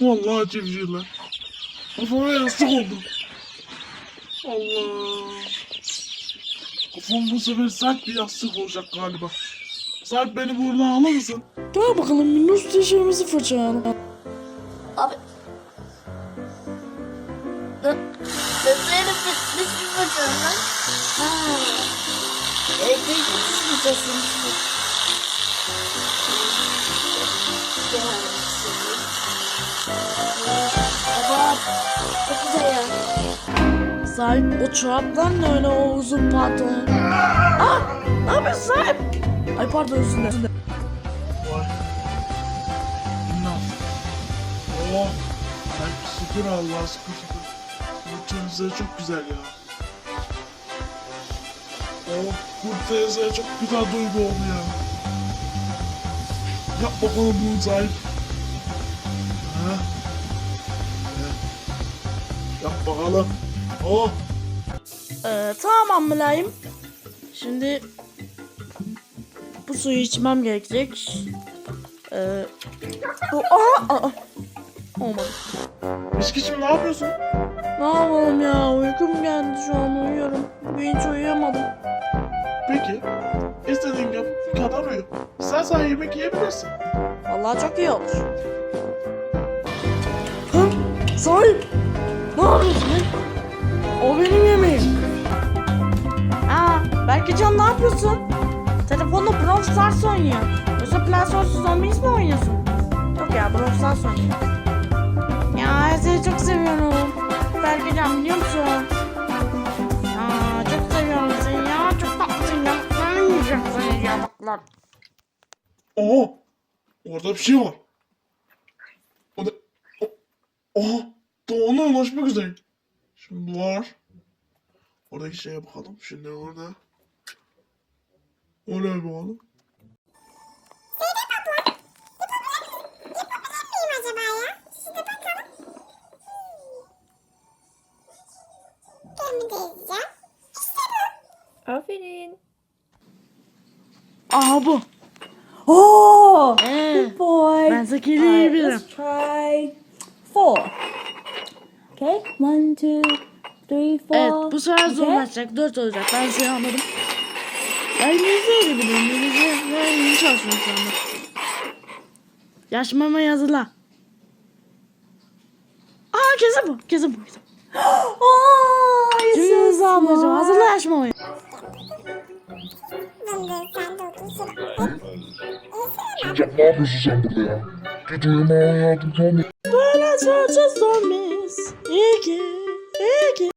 Vallahi civcivler. Kafama yastık oldu. Allah. Kafam bu sefer sert bir yastık olacak galiba. Sarp beni buradan alır mısın? Gel bakalım minnoş dişlerimizi fırçalayalım. Abi. Dişlerim bitmiş mi hocam lan? Ha. Evde tutmayacağız Baba. Çok güzel ya. Sahip o çoraplar ne öyle o uzun pantolon? Aa! Ne yapıyorsun sahip? Ay pardon. Vay. Enough. Oh. Ay şükür Allah şükür şükür. Temizler çok güzel ya. Oh bu temizler çok güzel duygu oldu ya. Yap bakalım bunu sahip. Ha. Bakalım. Oh. Ee, tamam mülayim. Şimdi bu suyu içmem gerekecek. Ee, bu, aa, aa. Olmadı. Miskiçim ne yapıyorsun? Ne yapalım ya uykum geldi şu an uyuyorum. Bugün hiç uyuyamadım. Peki. İstediğin yap, kadar uyu. İstersen yemek yiyebilirsin. Vallahi çok iyi olur. Hı? Sahip! Ne yapıyorsun lan? O benim yemeğim. Aa, belki Can ne yapıyorsun? Telefonda Brawl Stars oynuyor. Yoksa Plants vs Zombies mi oynuyorsun? Yok ya Brawl Stars oynuyor. Ya seni çok seviyorum. Belki Can biliyor musun? Aa, çok seviyorum seni ya. Çok tatlısın ya. Ben yiyeceğim seni ya bak lan. Oha! Orada bir şey var. O da... O... Oha! Doğana ulaşmak üzere. Şimdi var. Oradaki şeye bakalım. Şimdi orada. Oraya bakalım. Aferin. Aha bu. Oh, Ee, good boy. ben zekiliyi bilirim. Let's try four. Okay, one, two, three, four. Evet bu sefer Okay. zorlaşacak. Dört olacak. Ben seni anladım. Ben İngilizce biliyorum. İngilizce yeni çalışıyorum şu anda. Yaşmama yazıla. Aa kesin bu. Kesin bu. Kesin. Oh, hızlı ablacığım. smart. Hazırla yaşmamayı. Ne yapıyorsun sen burada ya? Git uyumaya yardımcı olmuyor. Böyle çalışacağız zombies. Ege, Ege.